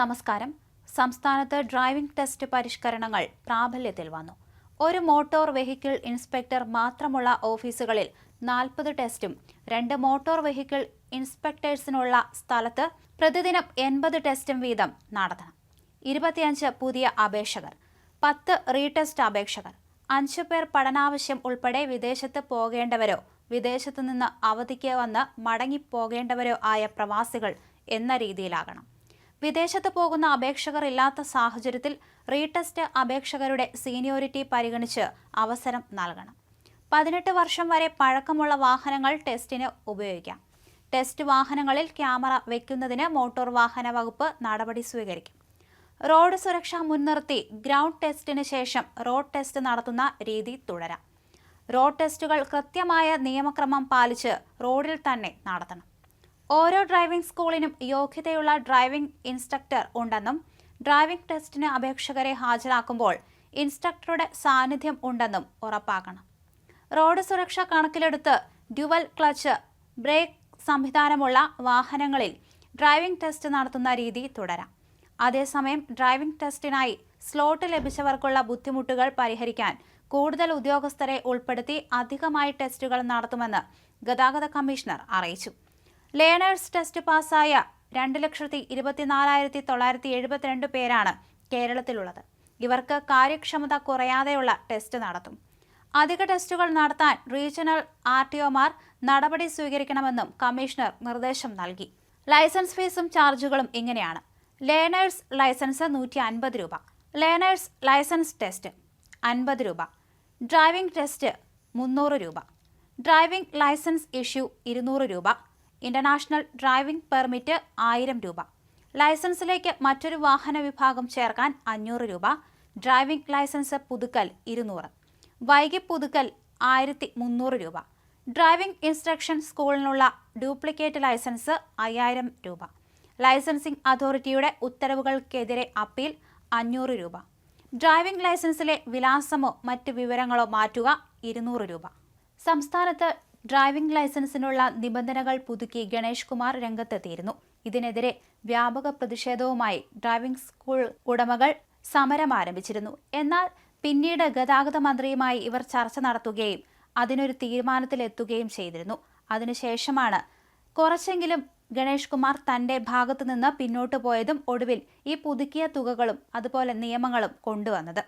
നമസ്കാരം. സംസ്ഥാനത്ത് driving test പരിഷ്കരണങ്ങൾ പ്രാബല്യത്തിൽ വന്നു. ഒരു മോട്ടോർ വെഹിക്കിൾ ഇൻസ്പെക്ടർ മാത്രമുള്ള ഓഫീസുകളിൽ നാൽപ്പത് ടെസ്റ്റും രണ്ട് മോട്ടോർ വെഹിക്കിൾ ഇൻസ്പെക്ടേഴ്സിനുള്ള സ്ഥലത്ത് പ്രതിദിനം എൺപത് ടെസ്റ്റും വീതം നടത്തണം. ഇരുപത്തിയഞ്ച് പുതിയ അപേക്ഷകർ പത്ത് റീടെസ്റ്റ് അപേക്ഷകർ അഞ്ചു പേർ പഠനാവശ്യം ഉൾപ്പെടെ വിദേശത്ത് പോകേണ്ടവരോ വിദേശത്തു നിന്ന് അവധിക്ക് വന്ന് മടങ്ങിപ്പോകേണ്ടവരോ ആയ പ്രവാസികൾ എന്ന രീതിയിലാകണം. വിദേശത്ത് പോകുന്ന അപേക്ഷകർ ഇല്ലാത്ത സാഹചര്യത്തിൽ റീടെസ്റ്റ് അപേക്ഷകരുടെ സീനിയോറിറ്റി പരിഗണിച്ച് അവസരം നൽകണം. പതിനെട്ട് വർഷം വരെ പഴക്കമുള്ള വാഹനങ്ങൾ ടെസ്റ്റിന് ഉപയോഗിക്കാം. ടെസ്റ്റ് വാഹനങ്ങളിൽ ക്യാമറ വയ്ക്കുന്നതിന് മോട്ടോർ വാഹന വകുപ്പ് നടപടി സ്വീകരിക്കും. റോഡ് സുരക്ഷ മുൻനിർത്തി ഗ്രൗണ്ട് ടെസ്റ്റിന് ശേഷം റോഡ് ടെസ്റ്റ് നടത്തുന്ന രീതി തുടരാം. റോഡ് ടെസ്റ്റുകൾ കൃത്യമായ നിയമക്രമം പാലിച്ച് റോഡിൽ തന്നെ നടത്തണം. ഓരോ ഡ്രൈവിംഗ് സ്കൂളിനും യോഗ്യതയുള്ള ഡ്രൈവിംഗ് ഇൻസ്ട്രക്ടർ ഉണ്ടെന്നും ഡ്രൈവിംഗ് ടെസ്റ്റിന് അപേക്ഷകരെ ഹാജരാക്കുമ്പോൾ ഇൻസ്ട്രക്ടറുടെ സാന്നിധ്യം ഉണ്ടെന്നും ഉറപ്പാക്കണം. റോഡ് സുരക്ഷ കണക്കിലെടുത്ത് ഡ്യുവൽ ക്ലച്ച് ബ്രേക്ക് സംവിധാനമുള്ള വാഹനങ്ങളിൽ ഡ്രൈവിംഗ് ടെസ്റ്റ് നടത്തുന്ന രീതി തുടരാം. അതേസമയം ഡ്രൈവിംഗ് ടെസ്റ്റിനായി സ്ലോട്ട് ലഭിച്ചവർക്കുള്ള ബുദ്ധിമുട്ടുകൾ പരിഹരിക്കാൻ കൂടുതൽ ഉദ്യോഗസ്ഥരെ ഉൾപ്പെടുത്തി അധികമായി ടെസ്റ്റുകൾ നടത്തുമെന്ന് ഗതാഗത കമ്മീഷണർ അറിയിച്ചു. ലേണേഴ്സ് ടെസ്റ്റ് പാസ്സായ രണ്ട് ലക്ഷത്തി ഇരുപത്തിനാലായിരത്തി തൊള്ളായിരത്തി എഴുപത്തിരണ്ട് പേരാണ് കേരളത്തിലുള്ളത്. ഇവർക്ക് കാര്യക്ഷമത കുറയാതെയുള്ള ടെസ്റ്റ് നടത്തും. അധിക ടെസ്റ്റുകൾ നടത്താൻ റീജിയണൽ ആർ ടി ഒമാർ നടപടി സ്വീകരിക്കണമെന്നും കമ്മീഷണർ നിർദ്ദേശം നൽകി. ലൈസൻസ് ഫീസും ചാർജുകളും ഇങ്ങനെയാണ്. ലേണേഴ്സ് ലൈസൻസ് നൂറ്റി അൻപത് രൂപ. ലേണേഴ്സ് ലൈസൻസ് ടെസ്റ്റ് അൻപത് രൂപ. ഡ്രൈവിംഗ് ടെസ്റ്റ് മുന്നൂറ് രൂപ. ഡ്രൈവിംഗ് ലൈസൻസ് ഇഷ്യൂ ഇരുന്നൂറ് രൂപ. ഇന്റർനാഷണൽ ഡ്രൈവിംഗ് പെർമിറ്റ് ആയിരം രൂപ. ലൈസൻസിലേക്ക് മറ്റൊരു വാഹന വിഭാഗം ചേർക്കാൻ അഞ്ഞൂറ് രൂപ. ഡ്രൈവിംഗ് ലൈസൻസ് പുതുക്കൽ ഇരുന്നൂറ്. വൈകി പുതുക്കൽ ആയിരത്തി മുന്നൂറ് രൂപ. ഡ്രൈവിംഗ് ഇൻസ്ട്രക്ഷൻ സ്കൂളിനുള്ള ഡ്യൂപ്ലിക്കേറ്റ് ലൈസൻസ് അയ്യായിരം രൂപ. ലൈസൻസിംഗ് അതോറിറ്റിയുടെ ഉത്തരവുകൾക്കെതിരെ അപ്പീൽ അഞ്ഞൂറ് രൂപ. ഡ്രൈവിംഗ് ലൈസൻസിലെ വിലാസമോ മറ്റ് വിവരങ്ങളോ മാറ്റുക ഇരുന്നൂറ് രൂപ. സംസ്ഥാനത്ത് ഡ്രൈവിംഗ് ലൈസൻസിനുള്ള നിബന്ധനകൾ പുതുക്കി ഗണേഷ് കുമാർ രംഗത്തെത്തിയിരുന്നു. ഇതിനെതിരെ വ്യാപക പ്രതിഷേധവുമായി ഡ്രൈവിംഗ് സ്കൂൾ ഉടമകൾ സമരം ആരംഭിച്ചിരുന്നു. എന്നാൽ പിന്നീട് ഗതാഗത മന്ത്രിയുമായി ഇവർ ചർച്ച നടത്തുകയും അതിനൊരു തീരുമാനത്തിലെത്തുകയും ചെയ്തിരുന്നു. അതിനുശേഷമാണ് കുറച്ചെങ്കിലും ഗണേഷ് കുമാർ തന്റെ ഭാഗത്തുനിന്ന് പിന്നോട്ടു പോയതും ഒടുവിൽ ഈ പുതുക്കിയ തുകകളും അതുപോലെ നിയമങ്ങളും കൊണ്ടുവന്നത്.